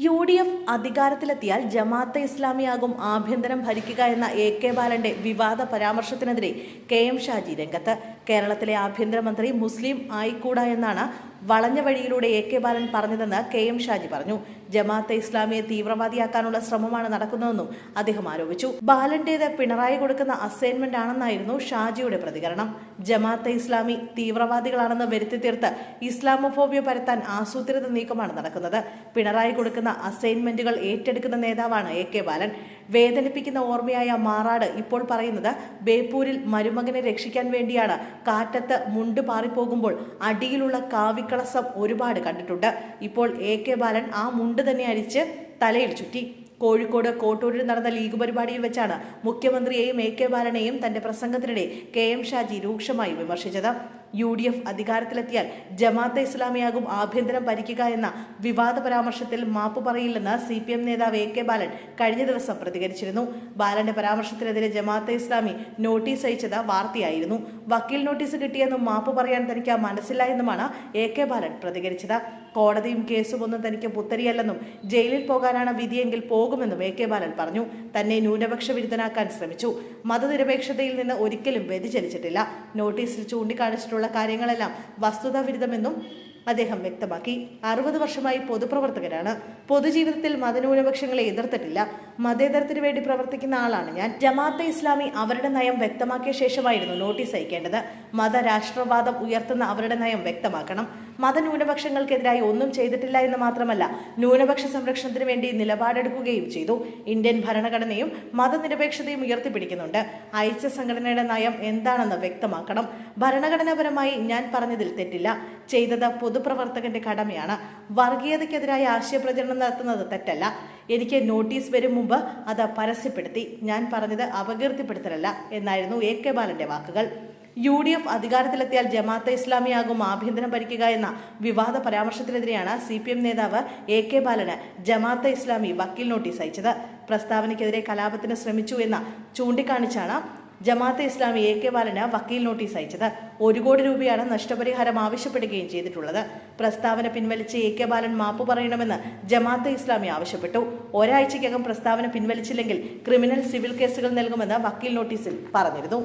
U D F അധികാരത്തിലെത്തിയാൽ ജമാഅത്തെ ഇസ്ലാമിയാകും ആഭ്യന്തരം ഭരിക്കുക എന്ന എ കെ ബാലന്റെ വിവാദ പരാമർശത്തിനെതിരെ കെ എം ഷാജി രംഗത്ത് കേരളത്തിലെ ആഭ്യന്തരമന്ത്രി മുസ്ലിം ആയിക്കൂടാ എന്നാണ് വളഞ്ഞ വഴിയിലൂടെ എ കെ ബാലൻ പറഞ്ഞതെന്ന് കെ എം ഷാജി പറഞ്ഞു. ജമാഅത്തെ ഇസ്ലാമിയെ തീവ്രവാദിയാക്കാനുള്ള ശ്രമമാണ് നടക്കുന്നതെന്നും അദ്ദേഹം ആരോപിച്ചു. ബാലന്റേത് പിണറായി കൊടുക്കുന്ന അസൈൻമെന്റ് ആണെന്നായിരുന്നു ഷാജിയുടെ പ്രതികരണം. ജമാഅത്തെ ഇസ്ലാമി തീവ്രവാദികളാണെന്ന് വരുത്തി തീർത്ത് ഇസ്ലാമോഫോബിയ പരത്താൻ ആസൂത്രിത നീക്കമാണ് നടക്കുന്നത്. പിണറായി കൊടുക്കുന്ന അസൈൻമെന്റുകൾ ഏറ്റെടുക്കുന്ന നേതാവാണ് എ കെ ബാലൻ. വേദനിപ്പിക്കുന്ന ഓർമ്മയായ മാറാട് ഇപ്പോൾ പറയുന്നത് ബേപ്പൂരിൽ മരുമകനെ രക്ഷിക്കാൻ വേണ്ടിയാണ്. കാറ്റത്ത് മുണ്ട് പാറിപ്പോകുമ്പോൾ അടിയിലുള്ള കാവിക്കളസം ഒരുപാട് കണ്ടിട്ടുണ്ട്. ഇപ്പോൾ എ കെ ബാലൻ ആ മുണ്ട് തന്നെ അരിച്ച് തലയിൽ ചുറ്റി. കോഴിക്കോട് കോട്ടൂരിൽ നടന്ന ലീഗ് പരിപാടിയിൽ വെച്ചാണ് മുഖ്യമന്ത്രിയെയും എ കെ ബാലനെയും തന്റെ പ്രസംഗത്തിനിടെ കെ എം ഷാജി രൂക്ഷമായി വിമർശിച്ചത്. യു ഡി എഫ് അധികാരത്തിലെത്തിയാൽ ജമാഅത്തെ ഇസ്ലാമിയാകും ആഭ്യന്തരം ഭരിക്കുക എന്ന വിവാദ പരാമർശത്തിൽ മാപ്പ് പറയില്ലെന്ന് സി പി എം നേതാവ് എ കെ ബാലൻ കഴിഞ്ഞ ദിവസം പ്രതികരിച്ചിരുന്നു. ബാലന്റെ പരാമർശത്തിനെതിരെ ജമാഅത്തെ ഇസ്ലാമി നോട്ടീസ് അയച്ചത് വാർത്തയായിരുന്നു. വക്കീൽ നോട്ടീസ് കിട്ടിയെന്നും മാപ്പ് പറയാൻ തനിക്ക് മനസ്സില്ല എന്നുമാണ് എ കെ ബാലൻ പ്രതികരിച്ചത്. കോടതിയും കേസും ഒന്നും തനിക്ക് പുത്തരിയല്ലെന്നും ജയിലിൽ പോകാനാണ് വിധിയെങ്കിൽ പോകുമെന്നും എ കെ ബാലൻ പറഞ്ഞു. തന്നെ ന്യൂനപക്ഷ വിരുദ്ധനാക്കാൻ ശ്രമിച്ചു. മതനിരപേക്ഷതയിൽ നിന്ന് ഒരിക്കലും വ്യതിചലിച്ചിട്ടില്ല. നോട്ടീസിൽ ചൂണ്ടിക്കാണിച്ചിട്ടുള്ള കാര്യങ്ങളെല്ലാം വസ്തുതാവിരുദ്ധമെന്നും അദ്ദേഹം വ്യക്തമാക്കി. അറുപത് വർഷമായി പൊതുപ്രവർത്തകരാണ് പൊതുജീവിതത്തിൽ മതന്യൂനപക്ഷങ്ങളെ എതിർത്തിട്ടില്ല. മതേതരത്തിന് വേണ്ടി പ്രവർത്തിക്കുന്ന ആളാണ് ഞാൻ. ജമാഅത്തെ ഇസ്ലാമി അവരുടെ നയം വ്യക്തമാക്കിയ ശേഷമായിരുന്നു നോട്ടീസ് അയക്കേണ്ടത്. മതരാഷ്ട്രവാദം ഉയർത്തുന്ന അവരുടെ നയം വ്യക്തമാക്കണം. മതന്യൂനപക്ഷങ്ങൾക്കെതിരായി ഒന്നും ചെയ്തിട്ടില്ല എന്ന് മാത്രമല്ല ന്യൂനപക്ഷ സംരക്ഷണത്തിന് വേണ്ടി നിലപാടെടുക്കുകയും ചെയ്തു. ഇന്ത്യൻ ഭരണഘടനയും മതനിരപേക്ഷതയും ഉയർത്തിപ്പിടിക്കുന്നുണ്ട്. അയച്ച സംഘടനയുടെ നയം എന്താണെന്ന് വ്യക്തമാക്കണം. ഭരണഘടനാപരമായി ഞാൻ പറഞ്ഞതിൽ തെറ്റില്ല. ചെയ്തത് പൊതുപ്രവർത്തകന്റെ കടമയാണ്. വർഗീയതയ്ക്കെതിരായ ആശയപ്രചരണം നടത്തുന്നത് തെറ്റല്ല. എനിക്ക് നോട്ടീസ് വരും മുമ്പ് അത് പരസ്യപ്പെടുത്തി. ഞാൻ പറഞ്ഞത് അപകീർത്തിപ്പെടുത്തലല്ല എന്നായിരുന്നു എ കെ ബാലന്റെ വാക്കുകൾ. യു ഡി എഫ് അധികാരത്തിലെത്തിയാൽ ജമാഅത്തെ ഇസ്ലാമിയാകും ആഭ്യന്തരം ഭരിക്കുക എന്ന വിവാദ പരാമർശത്തിനെതിരെയാണ് സി പി എം നേതാവ് എ കെ ബാലന് ജമാഅത്തെ ഇസ്ലാമി വക്കീൽ നോട്ടീസ് അയച്ചത്. പ്രസ്താവനയ്ക്കെതിരെ കലാപത്തിന് ശ്രമിച്ചു എന്ന ചൂണ്ടിക്കാണിച്ചാണ് ജമാഅത്തെ ഇസ്ലാമി എ കെ ബാലന് വക്കീൽ നോട്ടീസ് അയച്ചത്. ഒരു കോടി രൂപയാണ് നഷ്ടപരിഹാരം ആവശ്യപ്പെടുകയും ചെയ്തിട്ടുള്ളത്. പ്രസ്താവന പിൻവലിച്ച് എ കെ ബാലൻ മാപ്പ് പറയണമെന്ന് ജമാഅത്തെ ഇസ്ലാമി ആവശ്യപ്പെട്ടു. ഒരാഴ്ചയ്ക്കകം പ്രസ്താവന പിൻവലിച്ചില്ലെങ്കിൽ ക്രിമിനൽ സിവിൽ കേസുകൾ നൽകുമെന്ന് വക്കീൽ നോട്ടീസിൽ പറഞ്ഞിരുന്നു.